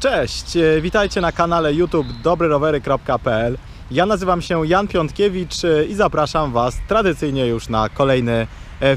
Cześć, e, witajcie na kanale YouTube dobryrowery.pl. Ja nazywam się Jan Piątkiewicz e, i zapraszam Was tradycyjnie już na kolejny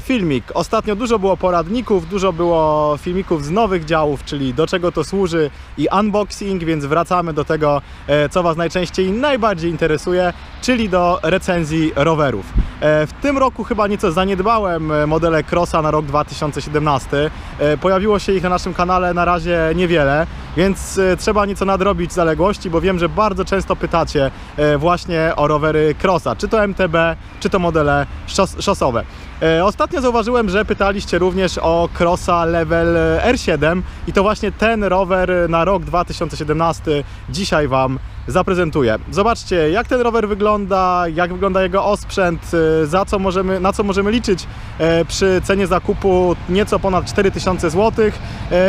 filmik. Ostatnio dużo było poradników, dużo było filmików z nowych działów, czyli do czego to służy i unboxing, więc wracamy do tego, e, co Was najczęściej i najbardziej interesuje, czyli do recenzji rowerów. E, W tym roku chyba nieco zaniedbałem e, modele Crossa na rok 2017. E, Pojawiło się ich na naszym kanale na razie niewiele, więc e, trzeba nieco nadrobić zaległości, bo wiem, że bardzo często pytacie e, właśnie o rowery Crossa, czy to MTB, czy to modele szos szosowe. E, Ostatnio zauważyłem, że pytaliście również o Crossa Level R7 i to właśnie ten rower na rok 2017 dzisiaj Wam zaprezentuję. Zobaczcie, jak ten rower wygląda, jak wygląda jego osprzęt, e, za co możemy, na co możemy liczyć e, przy cenie zakupu nieco ponad 4000 zł.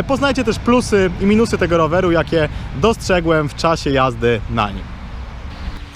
Poznajcie też plusy i minusy tego roweru, jakie dostrzegłem w czasie jazdy na nim.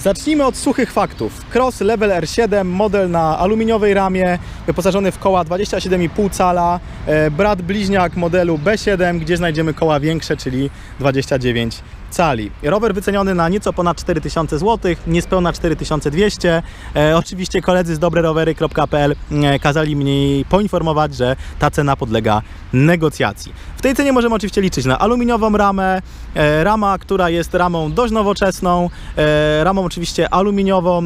Zacznijmy od suchych faktów. Cross Level R7, model na aluminiowej ramie, wyposażony w koła 27,5 cala, e, brat bliźniak modelu B7, gdzie znajdziemy koła większe, czyli 29 cali. Rower wyceniony na nieco ponad 4000 zł, niespełna 4200. E, oczywiście koledzy z dobrerowery.pl e, kazali mi poinformować, że ta cena podlega negocjacji. W tej cenie możemy oczywiście liczyć na aluminiową ramę, e, rama, która jest ramą dość nowoczesną, e, ramą oczywiście aluminiową e,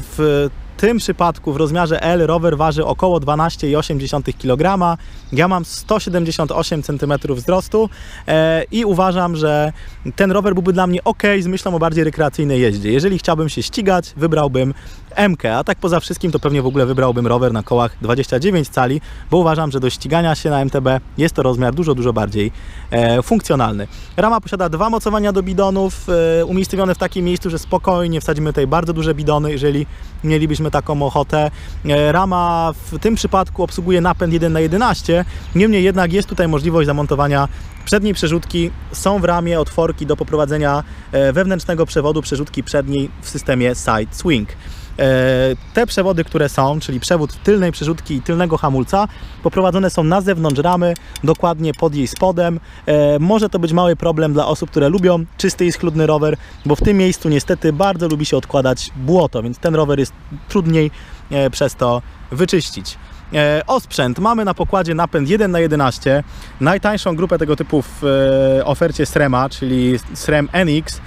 w tym przypadku w rozmiarze L rower waży około 12,8 kg. Ja mam 178 cm wzrostu e, i uważam, że ten rower byłby dla mnie ok z myślą o bardziej rekreacyjnej jeździe. Jeżeli chciałbym się ścigać, wybrałbym MK, a tak poza wszystkim to pewnie w ogóle wybrałbym rower na kołach 29 cali, bo uważam, że do ścigania się na MTB jest to rozmiar dużo, dużo bardziej e, funkcjonalny. Rama posiada dwa mocowania do bidonów, e, umiejscowione w takim miejscu, że spokojnie wsadzimy tutaj bardzo duże bidony, jeżeli mielibyśmy taką ochotę. E, Rama w tym przypadku obsługuje napęd 1 na 11 niemniej jednak jest tutaj możliwość zamontowania przedniej przerzutki. Są w ramie otworki do poprowadzenia e, wewnętrznego przewodu przerzutki przedniej w systemie Side Swing. E, Te przewody, które są, czyli przewód tylnej przerzutki i tylnego hamulca, poprowadzone są na zewnątrz ramy, dokładnie pod jej spodem. E, Może to być mały problem dla osób, które lubią czysty i schludny rower, bo w tym miejscu niestety bardzo lubi się odkładać błoto, więc ten rower jest trudniej e, przez to wyczyścić. Osprzęt mamy na pokładzie napęd 1 na 11 najtańszą grupę tego typu w ofercie SREMA, czyli SREM NX.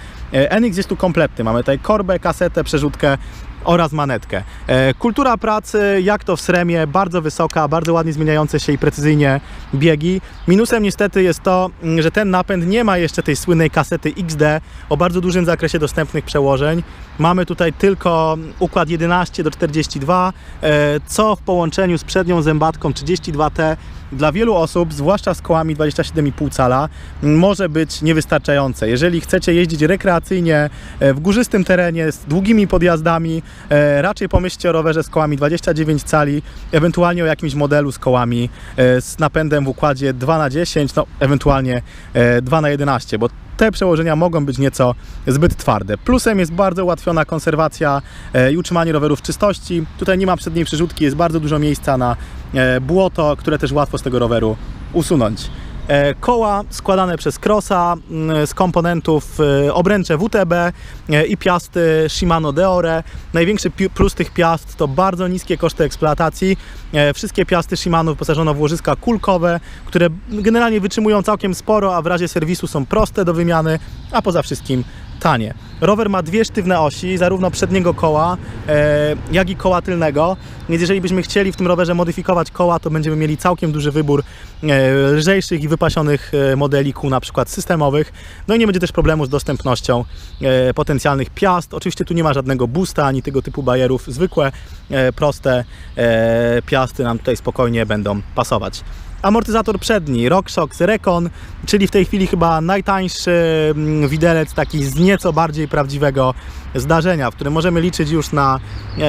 NX jest tu kompletny, mamy tutaj korbę, kasetę, przerzutkę oraz manetkę. E, Kultura pracy, jak to w Sremie, bardzo wysoka, bardzo ładnie zmieniające się i precyzyjnie biegi. Minusem niestety jest to, mm, że ten napęd nie ma jeszcze tej słynnej kasety XD o bardzo dużym zakresie dostępnych przełożeń. Mamy tutaj tylko układ 11 do 42, e, co w połączeniu z przednią zębatką 32T dla wielu osób, zwłaszcza z kołami 27,5 cala, może być niewystarczające. Jeżeli chcecie jeździć rekreacyjnie e, w górzystym terenie z długimi podjazdami, e, raczej pomyślcie o rowerze z kołami 29 cali, ewentualnie o jakimś modelu z kołami e, z napędem w układzie 2 na 10 no ewentualnie e, 2 na 11 bo te przełożenia mogą być nieco zbyt twarde. Plusem jest bardzo ułatwiona konserwacja i utrzymanie rowerów w czystości. Tutaj nie ma przedniej przerzutki, jest bardzo dużo miejsca na błoto, które też łatwo z tego roweru usunąć. E, Koła składane przez Crossa mm, z komponentów e, obręcze WTB e, i piasty Shimano Deore. Największy plus tych piast to bardzo niskie koszty eksploatacji. E, Wszystkie piasty Shimano wyposażono w łożyska kulkowe, które generalnie wytrzymują całkiem sporo, a w razie serwisu są proste do wymiany, a poza wszystkim Rower ma dwie sztywne osi, zarówno przedniego koła, e, jak i koła tylnego, więc jeżeli byśmy chcieli w tym rowerze modyfikować koła, to będziemy mieli całkiem duży wybór e, lżejszych i wypasionych e, modeli kół, na przykład systemowych. No i nie będzie też problemu z dostępnością e, potencjalnych piast. Oczywiście tu nie ma żadnego boosta, ani tego typu bajerów. Zwykłe, e, proste e, piasty nam tutaj spokojnie będą pasować. Amortyzator przedni, RockShox Recon, czyli w tej chwili chyba najtańszy mm, widelec taki z nieco bardziej prawdziwego zdarzenia, w którym możemy liczyć już na e,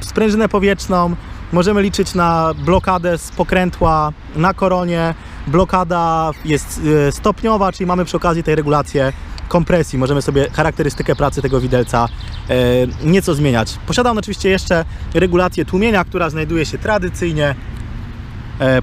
sprężynę powietrzną, możemy liczyć na blokadę z pokrętła na koronie. Blokada jest e, stopniowa, czyli mamy przy okazji tej regulację kompresji. Możemy sobie charakterystykę pracy tego widelca e, nieco zmieniać. Posiada on oczywiście jeszcze regulację tłumienia, która znajduje się tradycyjnie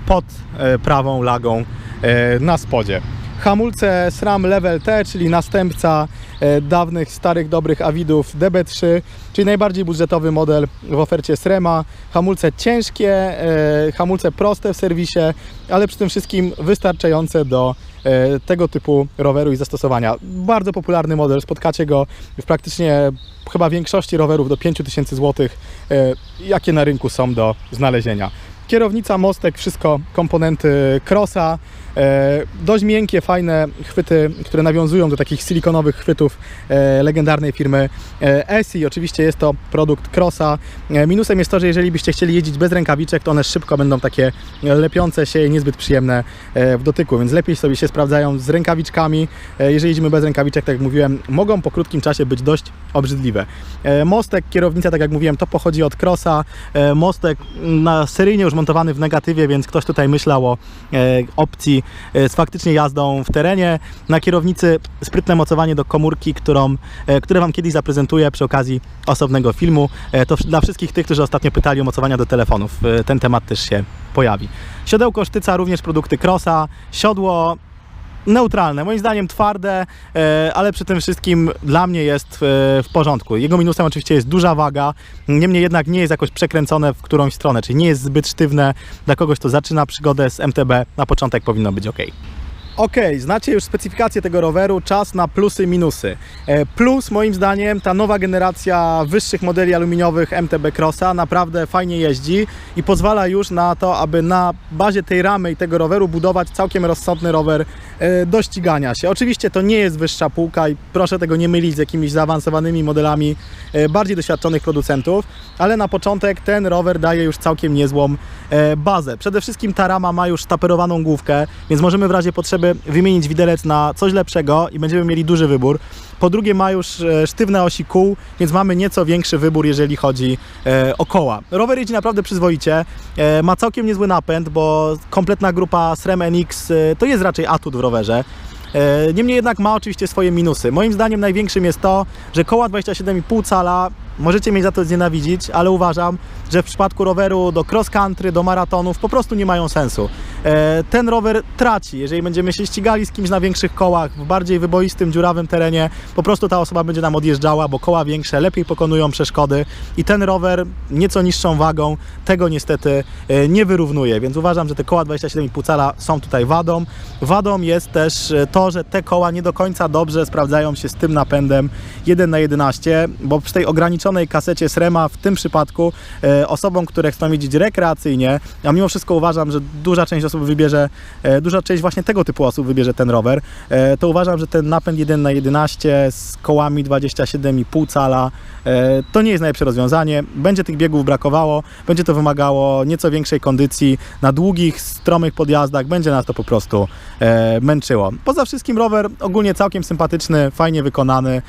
pod e, prawą lagą e, na spodzie. Hamulce SRAM Level T, czyli następca e, dawnych, starych, dobrych Avidów DB3, czyli najbardziej budżetowy model w ofercie SREMA. Hamulce ciężkie, e, hamulce proste w serwisie, ale przy tym wszystkim wystarczające do e, tego typu roweru i zastosowania. Bardzo popularny model, spotkacie go w praktycznie chyba większości rowerów do 5000 zł, e, jakie na rynku są do znalezienia. Kierownica, mostek, wszystko komponenty Crossa. E, dość miękkie, fajne chwyty, które nawiązują do takich silikonowych chwytów e, legendarnej firmy e, ESI. Oczywiście jest to produkt Crossa. Minusem jest to, że jeżeli byście chcieli jeździć bez rękawiczek, to one szybko będą takie lepiące się i niezbyt przyjemne w dotyku, więc lepiej sobie się sprawdzają z rękawiczkami. Jeżeli jeździmy bez rękawiczek, tak jak mówiłem, mogą po krótkim czasie być dość obrzydliwe. Mostek, kierownica, tak jak mówiłem, to pochodzi od Crossa. Mostek na seryjnie już montowany w negatywie, więc ktoś tutaj myślał o opcji z faktycznie jazdą w terenie. Na kierownicy sprytne mocowanie do komórki, którą, e, które Wam kiedyś zaprezentuję przy okazji osobnego filmu. E, To dla wszystkich tych, którzy ostatnio pytali o mocowania do telefonów. E, Ten temat też się pojawi. Siodełko sztyca, również produkty Crossa. Siodło neutralne, moim zdaniem twarde, e, ale przy tym wszystkim dla mnie jest e, w porządku. Jego minusem oczywiście jest duża waga, niemniej jednak nie jest jakoś przekręcone w którąś stronę, czyli nie jest zbyt sztywne dla kogoś, kto zaczyna przygodę z MTB. Na początek powinno być ok. Ok, znacie już specyfikację tego roweru, czas na plusy, minusy. E, Plus moim zdaniem ta nowa generacja wyższych modeli aluminiowych MTB Crossa naprawdę fajnie jeździ i pozwala już na to, aby na bazie tej ramy i tego roweru budować całkiem rozsądny rower do ścigania się. Oczywiście to nie jest wyższa półka i proszę tego nie mylić z jakimiś zaawansowanymi modelami e, bardziej doświadczonych producentów, ale na początek ten rower daje już całkiem niezłą e, bazę. Przede wszystkim ta rama ma już taperowaną główkę, więc możemy w razie potrzeby wymienić widelec na coś lepszego i będziemy mieli duży wybór. Po drugie ma już e, sztywne osi kół, więc mamy nieco większy wybór, jeżeli chodzi e, o koła. Rower jeździ naprawdę przyzwoicie, e, ma całkiem niezły napęd, bo kompletna grupa SRAM NX to jest raczej atut w rowerze. Niemniej jednak ma oczywiście swoje minusy. Moim zdaniem największym jest to, że koła 27,5 cala możecie mnie za to znienawidzić, ale uważam, że w przypadku roweru do cross country, do maratonów po prostu nie mają sensu. E, Ten rower traci, jeżeli będziemy się ścigali z kimś na większych kołach, w bardziej wyboistym, dziurawym terenie, po prostu ta osoba będzie nam odjeżdżała, bo koła większe lepiej pokonują przeszkody i ten rower nieco niższą wagą tego niestety e, nie wyrównuje, więc uważam, że te koła 27,5 cala są tutaj wadą. Wadą jest też e, to, że te koła nie do końca dobrze sprawdzają się z tym napędem 1 na 11, bo przy tej ograniczonej kasecie SREMA w tym przypadku e, osobom, które chcą jeździć rekreacyjnie, a mimo wszystko uważam, że duża część osób wybierze, e, duża część właśnie tego typu osób wybierze ten rower, e, to uważam, że ten napęd 1 na 11 z kołami 27,5 cala to nie jest najlepsze rozwiązanie. Będzie tych biegów brakowało, będzie to wymagało nieco większej kondycji na długich, stromych podjazdach, będzie nas to po prostu męczyło. Poza wszystkim rower ogólnie całkiem sympatyczny, fajnie wykonany.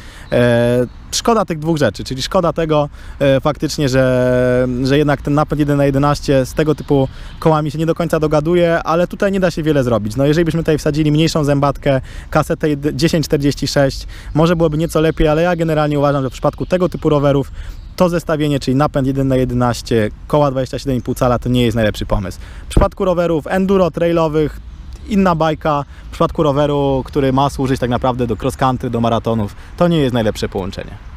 Szkoda tych dwóch rzeczy, czyli szkoda tego e, faktycznie, że, że jednak ten napęd 1 na 11 z tego typu kołami się nie do końca dogaduje, ale tutaj nie da się wiele zrobić. No jeżeli byśmy tutaj wsadzili mniejszą zębatkę, kasetę 1046, może byłoby nieco lepiej, ale ja generalnie uważam, że w przypadku tego typu rowerów to zestawienie, czyli napęd 1 na 11, koła 27,5 cala to nie jest najlepszy pomysł. W przypadku rowerów enduro, trailowych, inna bajka, w przypadku roweru, który ma służyć tak naprawdę do cross country, do maratonów, to nie jest najlepsze połączenie.